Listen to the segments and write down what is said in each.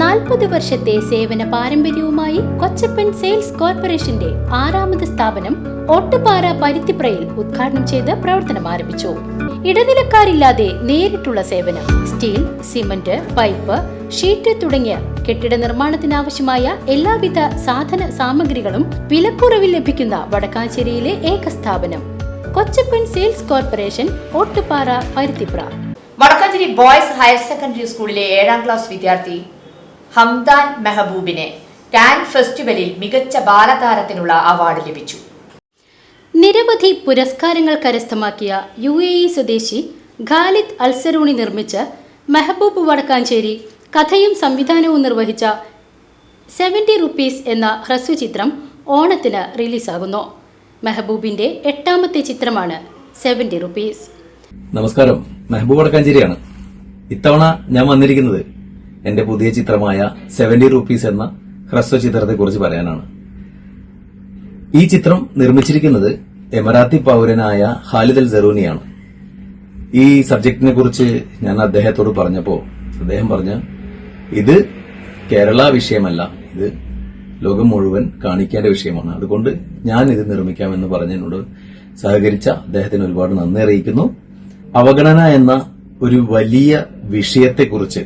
നാൽപ്പത് വർഷത്തെ സേവന പാരമ്പര്യവുമായി കൊച്ചപ്പൻ സെയിൽസ് കോർപ്പറേഷന്റെ ആറാമത് സ്ഥാപനം ഒട്ടുപാറ പരുത്തിപ്രയിൽ ഉദ്ഘാടനം ചെയ്ത് പ്രവർത്തനം ആരംഭിച്ചു. ഇടനിലക്കാരില്ലാതെ നേരിട്ടുള്ള സേവനം സ്റ്റീൽ സിമന്റ് പൈപ്പ് ഷീറ്റ് തുടങ്ങിയ കെട്ടിട നിർമ്മാണത്തിനാവശ്യമായ എല്ലാവിധ സാധന സാമഗ്രികളും വിലക്കുറവിൽ ലഭിക്കുന്ന വടക്കാഞ്ചേരിയിലെ ഏക സ്ഥാപനം Kochappan sales corporation Ottupara Paruthipra. Vadakkanchery boys higher secondary സ്കൂളിലെ ഏഴാം ക്ലാസ് വിദ്യാർത്ഥി ഹംദാൻ മെഹബൂബിന് ടാങ്ക് ഫെസ്റ്റിവലിൽ മികച്ച ബാലതാരത്തിനുള്ള അവാർഡ് ലഭിച്ചു. നിരവധി പുരസ്കാരങ്ങൾ കരസ്ഥമാക്കിയ യു എ ഇ സ്വദേശി ഖാലിദ് അൽസറൂണി നിർമ്മിച്ച് മെഹബൂബ് വടക്കാഞ്ചേരി കഥയും സംവിധാനവും നിർവഹിച്ച സെവന്റി റുപ്പീസ് എന്ന ഹ്രസ്വചിത്രം ഓണത്തിന് റിലീസാകുന്നു. മെഹബൂബിന്റെ എട്ടാമത്തെ ചിത്രമാണ് സെവന്റി റുപ്പീസ്. നമസ്കാരം. മെഹബൂബ് വടക്കാഞ്ചേരിയാണ്. ഇത്തവണ ഞാൻ വന്നിരിക്കുന്നത് എന്റെ പുതിയ ചിത്രമായ സെവന്റി റുപ്പീസ് എന്ന ഹ്രസ്വ ചിത്രത്തെ കുറിച്ച് പറയാനാണ്. ഈ ചിത്രം നിർമ്മിച്ചിരിക്കുന്നത് എമറാത്തി പൗരനായ ഖാലിദ് സറൂനിയാണ്. ഈ സബ്ജക്റ്റിനെ കുറിച്ച് ഞാൻ അദ്ദേഹത്തോട് പറഞ്ഞപ്പോ അദ്ദേഹം പറഞ്ഞ ഇത് കേരള വിഷയമല്ല ഇത് ലോകം മുഴുവൻ കാണിക്കേണ്ട വിഷയമാണ്. അതുകൊണ്ട് ഞാൻ ഇത് നിർമ്മിക്കാമെന്ന് പറഞ്ഞതിനോട് സഹകരിച്ച അദ്ദേഹത്തിന് ഒരുപാട് നന്ദി അറിയിക്കുന്നു. അവഗണന എന്ന ഒരു വലിയ വിഷയത്തെക്കുറിച്ച്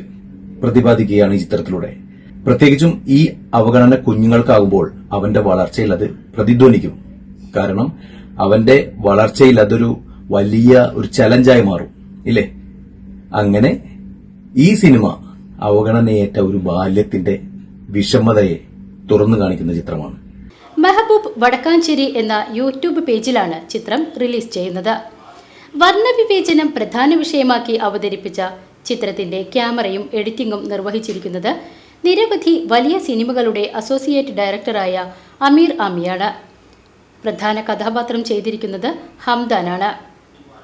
പ്രതിപാദിക്കുകയാണ് ഈ ചിത്രത്തിലൂടെ. പ്രത്യേകിച്ചും ഈ അവഗണന കുഞ്ഞുങ്ങൾക്കാകുമ്പോൾ അവന്റെ വളർച്ചയിൽ അത് പ്രതിധ്വനിക്കും. കാരണം അവന്റെ വളർച്ചയിൽ അതൊരു വലിയ ഒരു ചലഞ്ചായി മാറും ഇല്ലേ? അങ്ങനെ ഈ സിനിമ അവഗണനയേറ്റ ഒരു ബാല്യത്തിന്റെ വിഷമതയെ തുറന്നു കാണിക്കുന്ന ചിത്രമാണ്. മെഹബൂബ് വടക്കാഞ്ചേരി എന്ന യൂട്യൂബ് പേജിലാണ് ചിത്രം റിലീസ് ചെയ്യുന്നത്. വർണവിവേചനം പ്രധാന വിഷയമാക്കി അവതരിപ്പിച്ച ചിത്രത്തിന്റെ ക്യാമറയും എഡിറ്റിംഗും നിർവഹിച്ചിരിക്കുന്നത് നിരവധി വലിയ സിനിമകളുടെ അസോസിയേറ്റ് ഡയറക്ടറായ അമീർ ആമിയാണ്. പ്രധാന കഥാപാത്രം ചെയ്തിരിക്കുന്നത് ഹംദാനാണ്.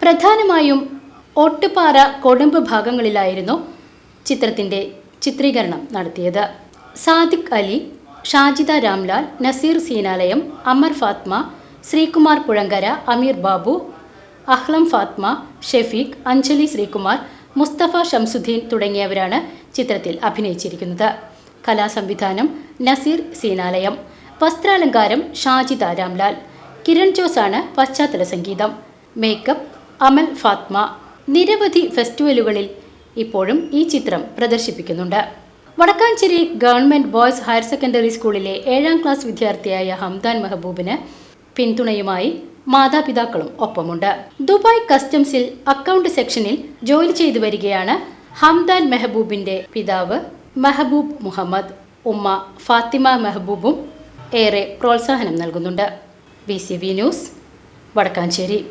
പ്രധാനമായും ഒട്ടുപാറ കൊടുമ്പ് ഭാഗങ്ങളിലായിരുന്നു ചിത്രത്തിന്റെ ചിത്രീകരണം നടത്തിയത്. സാദിഖ് അലി ഷാജിദ രാംലാൽ നസീർ സീനാലയം അമർ ഫാത്മ ശ്രീകുമാർ പുഴങ്കര അമീർ ബാബു അഹ്ലം ഫാത്മ ഷെഫീഖ് അഞ്ജലി ശ്രീകുമാർ മുസ്തഫ ഷംസുദ്ദീൻ തുടങ്ങിയവരാണ് ചിത്രത്തിൽ അഭിനയിച്ചിരിക്കുന്നത്. കലാസംവിധാനം നസീർ സീനാലയം വസ്ത്രാലങ്കാരം ഷാജിദ രാംലാൽ കിരൺ ജോസാണ് പശ്ചാത്തല സംഗീതം മേക്കപ്പ് അമൽ ഫാത്മ. നിരവധി ഫെസ്റ്റിവലുകളിൽ ഇപ്പോഴും ഈ ചിത്രം പ്രദർശിപ്പിക്കുന്നുണ്ട്. Vadakkanchery government boys higher secondary സ്കൂളിലെ ഏഴാം ക്ലാസ് വിദ്യാർത്ഥിയായ ഹംദാൻ മെഹബൂബിന് പിന്തുണയുമായി മാതാപിതാക്കളും ഒപ്പമുണ്ട്. ദുബായ് കസ്റ്റംസിൽ അക്കൗണ്ട് സെക്ഷനിൽ ജോലി ചെയ്തു വരികയാണ് ഹംദാൻ മെഹബൂബിന്റെ പിതാവ് മെഹബൂബ് മുഹമ്മദ്. ഉമ്മ ഫാത്തിമ മെഹബൂബും ഏറെ പ്രോത്സാഹനം നൽകുന്നുണ്ട്. B news Vadakkanchery.